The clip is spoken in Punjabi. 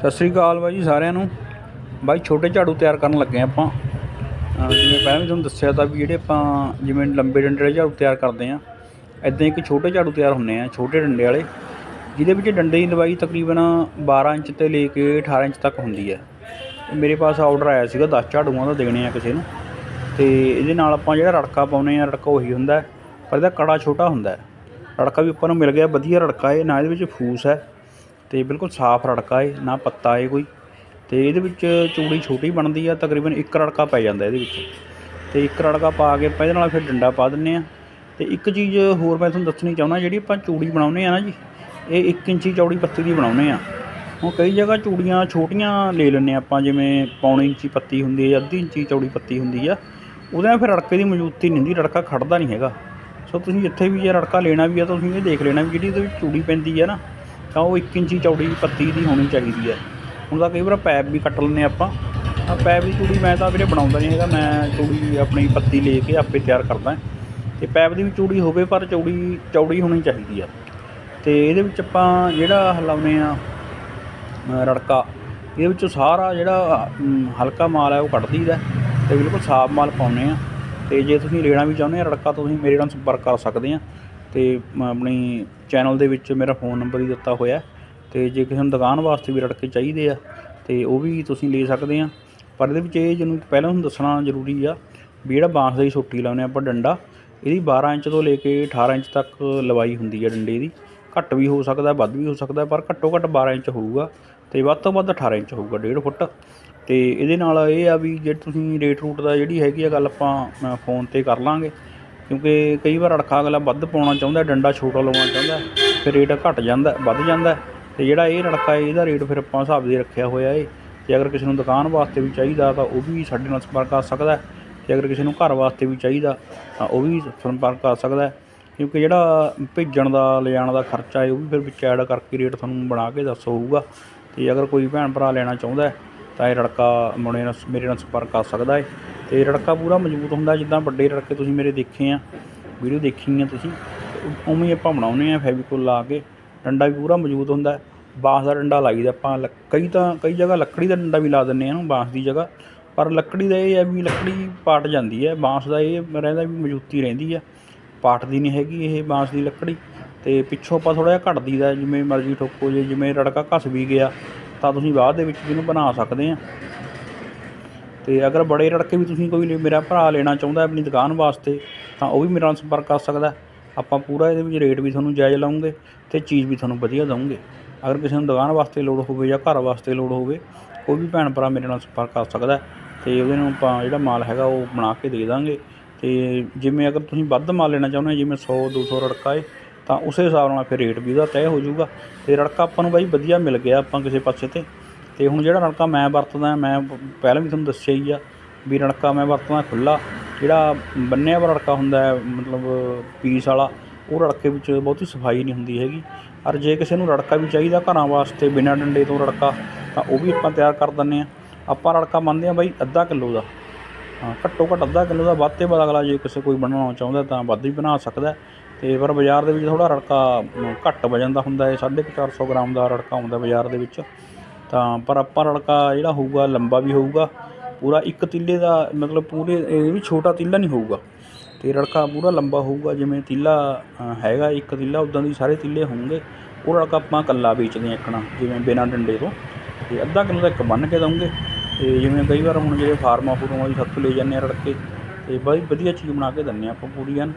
ਸਤਿ ਸ੍ਰੀ ਅਕਾਲ ਬਾਈ ਜੀ ਸਾਰਿਆਂ ਨੂੰ। ਬਾਈ ਛੋਟੇ ਝਾੜੂ ਤਿਆਰ ਕਰਨ ਲੱਗੇ ਹਾਂ ਆਪਾਂ। ਜਿਵੇਂ ਪਹਿਲਾਂ ਵੀ ਤੁਹਾਨੂੰ ਦੱਸਿਆ ਤਾਂ ਵੀ ਜਿਹੜੇ ਆਪਾਂ ਜਿਵੇਂ ਲੰਬੇ ਡੰਡੇ ਵਾਲੇ ਝਾੜੂ ਤਿਆਰ ਕਰਦੇ ਹਾਂ ਐਦਾਂ ਇੱਕ ਛੋਟੇ ਝਾੜੂ ਤਿਆਰ ਹੁੰਦੇ ਆ ਛੋਟੇ ਡੰਡੇ ਵਾਲੇ, ਜਿਹਦੇ ਵਿੱਚ ਡੰਡੇ ਦੀ ਲੰਬਾਈ ਤਕਰੀਬਨ 12 ਇੰਚ ਤੇ ਲੈ ਕੇ 18 ਇੰਚ ਤੱਕ ਹੁੰਦੀ ਹੈ। ਮੇਰੇ ਪਾਸ ਆਰਡਰ ਆਇਆ ਸੀਗਾ 10 ਝਾੜੂਆਂ ਦਾ ਦੇਣੇ ਆ ਕਿਸੇ ਨੂੰ। ਤੇ ਇਹਦੇ ਨਾਲ ਆਪਾਂ ਜਿਹੜਾ ਰੜਕਾ ਪਾਉਨੇ ਆ ਰੜਕਾ ਉਹੀ ਹੁੰਦਾ ਪਰ ਇਹਦਾ ਕੜਾ ਛੋਟਾ ਹੁੰਦਾ ਰੜਕਾ ਵੀ ਆਪਾਂ ਨੂੰ ਮਿਲ ਗਿਆ, ਵਧੀਆ ਰੜਕਾ ਹੈ, ਨਾ ਇਹਦੇ ਵਿੱਚ ਫੂਸ ਹੈ। ਤੇ ਬਿਲਕੁਲ ਸਾਫ਼ ਰੜਕਾ ਹੈ ਨਾ ਪੱਤਾ ਹੈ ਕੋਈ। ਤੇ ਇਹਦੇ ਵਿੱਚ ਚੂੜੀ ਛੋਟੀ ਬਣਦੀ ਆ, ਤਕਰੀਬਨ ਇੱਕ ਰੜਕਾ ਪੈ ਜਾਂਦਾ ਇਹਦੇ ਵਿੱਚ। ਤੇ ਇੱਕ ਰੜਕਾ ਪਾ ਕੇ ਆਪਾਂ ਇਹਦੇ ਨਾਲ ਫਿਰ ਡੰਡਾ ਪਾ ਦਿੰਨੇ ਆ। ਤੇ ਇੱਕ ਚੀਜ਼ ਹੋਰ ਮੈਂ ਤੁਹਾਨੂੰ ਦੱਸਣੀ ਚਾਹੁੰਦਾ, ਜਿਹੜੀ ਆਪਾਂ ਚੂੜੀ ਬਣਾਉਨੇ ਆ ਨਾ ਜੀ, ਇਹ 1 ਇੰਚੀ ਚੌੜੀ ਪੱਤੀ ਦੀ ਬਣਾਉਨੇ ਆ। ਹੁਣ ਕਈ ਜਗ੍ਹਾ ਚੂੜੀਆਂ ਛੋਟੀਆਂ ਲੈ ਲੈਂਦੇ ਆਪਾਂ, ਜਿਵੇਂ ਪੌਣੀ ਇੰਚੀ ਪੱਤੀ ਹੁੰਦੀ ਹੈ ਅੱਧੀ ਇੰਚੀ ਚੌੜੀ ਪੱਤੀ ਹੁੰਦੀ ਆ। ਉਹਦੇ ਨਾਲ ਫਿਰ ਰੜਕੇ ਦੀ ਮਜ਼ਬੂਤੀ ਨਹੀਂ ਹੁੰਦੀ, ਰੜਕਾ ਖੜਦਾ ਨਹੀਂ ਹੈਗਾ। ਸੋ ਤੁਸੀਂ ਜਿੱਥੇ ਵੀ ਜੇ ਰੜਕਾ ਲੈਣਾ ਵੀ ਆ, ਤਾਂ ਤੁਸੀਂ ਇਹ ਦੇਖ ਲੈਣਾ ਵੀ ਜਿਹੜੀ ਇਹਦੇ ਵਿੱਚ ਚੂੜੀ ਪੈਂਦੀ ਆ ਨਾ ਤਾਂ ਉਹ 1 ਇੰਚੀ ਚੌੜੀ ਪੱਤੀ ਦੀ ਹੋਣੀ ਚਾਹੀਦੀ ਹੈ। ਹੁਣ ਤਾਂ ਕਈ ਵਾਰ ਪੈਪ ਵੀ ਕੱਟ ਲੈਂਦੇ ਆਪਾਂ। ਆ ਪੈਪ ਦੀ ਚੂੜੀ ਮੈਂ ਤਾਂ ਵੀਰੇ ਬਣਾਉਂਦਾ ਨਹੀਂ ਹੈਗਾ। ਮੈਂ ਚੂੜੀ ਆਪਣੀ ਪੱਤੀ ਲੈ ਕੇ ਆਪੇ ਤਿਆਰ ਕਰਦਾ। ਤੇ ਪੈਪ ਦੀ ਵੀ ਚੂੜੀ ਹੋਵੇ, ਪਰ ਚੌੜੀ ਚੌੜੀ ਹੋਣੀ ਚਾਹੀਦੀ ਆ। ਤੇ ਇਹਦੇ ਵਿੱਚ ਆਪਾਂ ਜਿਹੜਾ ਹਲਾਉਨੇ ਆ ਰੜਕਾ, ਇਹਦੇ ਵਿੱਚੋਂ ਸਾਰਾ ਜਿਹੜਾ ਹਲਕਾ ਮਾਲ ਹੈ, ਉਹ ਕੱਢ ਦਈਦਾ। ਤੇ ਬਿਲਕੁਲ ਸਾਫ਼ ਮਾਲ ਪਾਉਂਦੇ ਆ ਤੇ ਜੇ ਤੁਸੀਂ ਲੈਣਾ ਵੀ ਚਾਹੁੰਦੇ ਆ ਰੜਕਾ ਤਾਂ ਤੁਸੀਂ ਮੇਰੇ ਨਾਲ ਸੰਪਰਕ ਕਰ ਸਕਦੇ ਆ ਅਤੇ ਮ- ਆਪਣੀ ਚੈਨਲ ਦੇ ਵਿੱਚ ਮੇਰਾ ਫੋਨ ਨੰਬਰ ਹੀ ਦਿੱਤਾ ਹੋਇਆ ਅਤੇ ਜੇ ਕਿਸੇ ਨੂੰ ਦੁਕਾਨ ਵਾਸਤੇ ਵੀ ਰੜਕੇ ਚਾਹੀਦੇ ਆ, ਤੇ ਉਹ ਵੀ ਤੁਸੀਂ ਲੈ ਸਕਦੇ ਆ। ਪਰ ਇਹਦੇ ਵਿੱਚ ਇਹ ਜਿਹਨੂੰ ਪਹਿਲਾਂ ਤੁਹਾਨੂੰ ਦੱਸਣਾ ਜ਼ਰੂਰੀ ਆ, ਵੀ ਜਿਹੜਾ ਬਾਂਸ ਦੀ ਸੋਟੀ ਲਾਉਂਦੇ ਆਪਾਂ ਡੰਡਾ, ਇਹਦੀ 12 ਇੰਚ ਤੋਂ ਲੈ ਕੇ 18 ਇੰਚ ਤੱਕ ਲਵਾਈ ਹੁੰਦੀ ਆ ਡੰਡੇ ਦੀ। ਘੱਟ ਵੀ ਹੋ ਸਕਦਾ, ਵੱਧ ਵੀ ਹੋ ਸਕਦਾ, ਪਰ ਘੱਟੋ ਘੱਟ 12 ਇੰਚ ਹੋਊਗਾ ਤੇ ਵੱਧ ਤੋਂ ਵੱਧ 18 ਇੰਚ ਹੋਊਗਾ 1.5 ਫੁੱਟ। ਤੇ ਇਹਦੇ ਨਾਲ ਇਹ ਆ ਵੀ ਜੇ ਤੁਸੀਂ ਰੇਟ ਰੂਟ ਦਾ ਜਿਹੜੀ ਹੈਗੀ ਆ ਗੱਲ ਆਪਾਂ ਫੋਨ ਤੇ ਕਰ ਲਾਂਗੇ। ਕਿਉਂਕਿ ਕਈ ਵਾਰ ਅੜਖਾ ਅਗਲਾ ਵੱਧ ਪਾਉਣਾ ਚਾਹੁੰਦਾ, ਡੰਡਾ ਛੋਟਾ ਲਵਾਉਣਾ ਚਾਹੁੰਦਾ ਫਿਰ ਰੇਟ ਘਟ ਜਾਂਦਾ, ਵੱਧ ਜਾਂਦਾ, ਤੇ ਜਿਹੜਾ ਇਹ ਰੜਕਾ ਹੈ, ਇਹਦਾ ਰੇਟ ਫਿਰ ਆਪਾਂ ਹਿਸਾਬ ਦੇ ਰੱਖਿਆ ਹੋਇਆ ਏ। ਤੇ ਅਗਰ ਕਿਸੇ ਨੂੰ ਦੁਕਾਨ ਵਾਸਤੇ ਵੀ ਚਾਹੀਦਾ, ਤਾਂ ਉਹ ਵੀ ਸਾਡੇ ਨਾਲ ਸੰਪਰਕ ਕਰ ਸਕਦਾ ਹੈ। ਤੇ ਅਗਰ ਕਿਸੇ ਨੂੰ ਘਰ ਵਾਸਤੇ ਵੀ ਚਾਹੀਦਾ, ਤਾਂ ਉਹ ਵੀ ਸੰਪਰਕ ਕਰ ਸਕਦਾ ਕਿਉਂਕਿ ਜਿਹੜਾ ਭੇਜਣ ਦਾ ਲਿਜਾਣ ਦਾ ਖਰਚਾ ਹੈ, ਉਹ ਵੀ ਫਿਰ ਵਿੱਚ ਐਡ ਕਰਕੇ ਰੇਟ ਤੁਹਾਨੂੰ ਬਣਾ ਕੇ ਦੱਸ ਹੋਊਗਾ। ਤੇ ਅਗਰ ਕੋਈ ਭੈਣ ਭਰਾ ਲੈਣਾ ਚਾਹੁੰਦਾ ਤਾਂ ਇਹ ਰੜਕਾ ਮੁੰਡੇ ਨਾਲ, ਮੇਰੇ ਨਾਲ ਸੰਪਰਕ ਕਰ ਸਕਦਾ ਹੈ। ਤੇ ਰੜਕਾ ਪੂਰਾ ਮਜ਼ਬੂਤ ਹੁੰਦਾ ਜਿੱਦਾਂ ਵੱਡੇ ਰੜਕੇ ਤੁਸੀਂ ਮੇਰੇ ਦੇਖੇ ਆ, ਵੀਡੀਓ ਦੇਖੀ ਆ ਤੁਸੀਂ, ਉਵੇਂ ਹੀ ਆਪਾਂ ਬਣਾਉਂਦੇ ਆ ਫੈਵੀਕੋਲ ਲਾ ਕੇ, ਡੰਡਾ ਵੀ ਪੂਰਾ ਮਜ਼ਬੂਤ ਹੁੰਦਾ, ਬਾਂਸ ਦਾ ਡੰਡਾ ਲਾਈਦਾ ਆਪਾਂ, ਲੱਕ- ਕਈ ਤਾਂ, ਕਈ ਜਗ੍ਹਾ ਲੱਕੜੀ ਦਾ ਡੰਡਾ ਵੀ ਲਾ ਦਿੰਦੇ ਆ ਇਹਨੂੰ ਬਾਂਸ ਦੀ ਜਗ੍ਹਾ, ਪਰ ਲੱਕੜੀ ਦਾ ਇਹ ਹੈ ਵੀ ਲੱਕੜੀ ਪਾਟ ਜਾਂਦੀ ਹੈ, ਬਾਂਸ ਦਾ ਇਹ ਰਹਿੰਦਾ ਵੀ ਮਜ਼ਬੂਤੀ ਰਹਿੰਦੀ ਆ, ਪਾਟਦੀ ਨਹੀਂ ਹੈਗੀ ਇਹ ਬਾਂਸ ਦੀ ਲੱਕੜੀ, ਤੇ ਪਿੱਛੋਂ ਆਪਾਂ ਥੋੜਾ ਜਿਹਾ ਘੱਟ ਦਈਦਾ ਜਿਵੇਂ ਮਰਜ਼ੀ ਠੋਕੋ ਜੇ, ਜਿਵੇਂ ਰੜਕਾ ਘਸ ਵੀ ਗਿਆ, ਤਾਂ ਤੁਸੀਂ ਬਾਅਦ ਦੇ ਵਿੱਚ ਵੀ ਇਹਨੂੰ ਬਣਾ ਸਕਦੇ ਆ ਤੇ ਅਗਰ ਬੜੇ ਰੜਕੇ ਵੀ ਤੁਸੀਂ ਕੋਈ ਮੇਰਾ ਭਰਾ ਲੈਣਾ ਚਾਹੁੰਦਾ ਆਪਣੀ ਦੁਕਾਨ ਵਾਸਤੇ, ਤਾਂ ਉਹ ਵੀ ਮੇਰੇ ਨਾਲ ਸੰਪਰਕ ਕਰ ਸਕਦਾ। ਆਪਾਂ ਪੂਰਾ ਇਹਦੇ ਵਿੱਚ ਰੇਟ ਵੀ ਤੁਹਾਨੂੰ ਜਾਇਜ਼ ਲਾਉਂਗੇ ਤੇ ਚੀਜ਼ ਵੀ ਤੁਹਾਨੂੰ ਵਧੀਆ ਦਵਾਂਗੇ ਅਗਰ ਕਿਸੇ ਨੂੰ ਦੁਕਾਨ ਵਾਸਤੇ ਲੋੜ ਹੋਵੇ ਜਾਂ ਘਰ ਵਾਸਤੇ ਲੋੜ ਹੋਵੇ, ਕੋਈ ਵੀ ਭੈਣ ਭਰਾ ਮੇਰੇ ਨਾਲ ਸੰਪਰਕ ਕਰ ਸਕਦਾ ਤੇ ਉਹਦੇ ਨੂੰ ਆਪਾਂ ਜਿਹੜਾ ਮਾਲ ਹੈਗਾ ਉਹ ਬਣਾ ਕੇ ਦੇ ਦਾਂਗੇ। ਤੇ ਜਿਵੇਂ ਅਗਰ ਤੁਸੀਂ ਵੱਧ ਮਾਲ ਲੈਣਾ ਚਾਹੁੰਦੇ ਹੋ, ਜਿਵੇਂ 100 200 ਰੜਕਾ ਏ, ਤਾਂ ਉਸੇ ਹਿਸਾਬ ਨਾਲ ਫਿਰ ਰੇਟ ਵੀ ਉਹਦਾ ਤੈਅ ਹੋ ਜਾਊਗਾ। ਤੇ ਰੜਕਾ ਆਪਾਂ ਨੂੰ ਬਾਈ ਵਧੀਆ ਮਿਲ ਗਿਆ ਆਪਾਂ ਕਿਸੇ ਪਾਸੇ ਤੇ। ਤੇ ਹੁਣ ਜਿਹੜਾ ਨਲਕਾ ਮੈਂ ਵਰਤਦਾ, ਮੈਂ ਪਹਿਲਾਂ ਵੀ ਤੁਹਾਨੂੰ ਦੱਸਿਆ ਹੀ ਆ ਵੀ ਰੜਕਾ ਮੈਂ ਵਰਤਦਾ ਖੁੱਲਾ ਜਿਹੜਾ ਬੰਨਿਆ ਵਾਲਾ ਰੜਕਾ ਹੁੰਦਾ ਹੈ, ਮਤਲਬ ਪੀਸ ਵਾਲਾ, ਉਹ ਰੜਕੇ ਵਿੱਚ ਬਹੁਤੀ ਸਫ਼ਾਈ ਨਹੀਂ ਹੁੰਦੀ ਹੈਗੀ। ਔਰ ਜੇ ਕਿਸੇ ਨੂੰ ਰੜਕਾ ਵੀ ਚਾਹੀਦਾ ਘਰਾਂ ਵਾਸਤੇ, ਬਿਨਾਂ ਡੰਡੇ ਤੋਂ ਰੜਕਾ ਤਾਂ ਉਹ ਵੀ ਆਪਾਂ ਤਿਆਰ ਕਰ ਦਿੰਨੇ ਆ ਆਪਾਂ ਰੜਕਾ ਮੰਨਦੇ ਆ ਬਾਈ ਅੱਧਾ ਕਿਲੋ ਦਾ। ਹਾਂ, ਘੱਟੋ ਘੱਟ ਅੱਧਾ ਕਿਲੋ ਦਾ, ਵੱਧ ਤੇ ਵੱਧ ਅਗਲਾ ਜੇ ਕਿਸੇ ਕੋਈ ਬਣਾਉਣਾ ਚਾਹੁੰਦਾ ਤਾਂ ਵੱਧ ਵੀ ਬਣਾ ਸਕਦਾ ਤੇ ਪਰ ਬਾਜ਼ਾਰ ਦੇ ਵਿੱਚ ਥੋੜਾ ਰੜਕਾ ਘੱਟ ਵਜਨ ਦਾ ਹੁੰਦਾ ਹੈ 450 ਗ੍ਰਾਮ ਦਾ ਰੜਕਾ ਹੁੰਦਾ ਬਾਜ਼ਾਰ ਦੇ ਵਿੱਚ। ਤਾਂ ਪਰ ਆਪਾਂ ਰੜਕਾ ਜਿਹੜਾ ਹੋਊਗਾ, ਲੰਬਾ ਵੀ ਹੋਊਗਾ, ਪੂਰਾ ਇੱਕ ਤਿੱਲੇ ਦਾ ਮਤਲਬ ਪੂਰੇ, ਇਹ ਵੀ ਛੋਟਾ ਤਿੱਲਾ ਨਹੀਂ ਹੋਊਗਾ। ਤੇ ਰੜਕਾ ਪੂਰਾ ਲੰਬਾ ਹੋਊਗਾ, ਜਿਵੇਂ ਤਿੱਲਾ ਹੈਗਾ ਇੱਕ ਤਿੱਲਾ, ਉਦਾਂ ਦੀ ਸਾਰੇ ਤਿੱਲੇ ਹੋਣਗੇ। ਉਹ ਰੜਕਾ ਆਪਾਂ ਕੱਲਾ ਵੇਚਦੇ ਹਾਂ ਇੱਕਣਾ, ਜਿਵੇਂ ਬਿਨਾਂ ਡੰਡੇ ਤੋਂ। ਤੇ ਅੱਧਾ ਕਿਲੋ ਦਾ ਇੱਕ ਬੰਨ ਕੇ ਦਵਾਂਗੇ ਤੇ ਜਿਵੇਂ ਕਈ ਵਾਰ ਹੁਣ ਜਿਹੜੇ ਫਾਰਮਾਂ ਫੂਰਮਾਂ ਦੀ ਸੱਤ ਲੈ ਜਾਂਦੇ ਆ ਰੜਕੇ ਤੇ ਬਾਈ ਵਧੀਆ ਚੀਜ਼ ਬਣਾ ਕੇ ਦਿੰਦੇ ਹਾਂ ਆਪਾਂ ਪੂਰੀ ਐਨ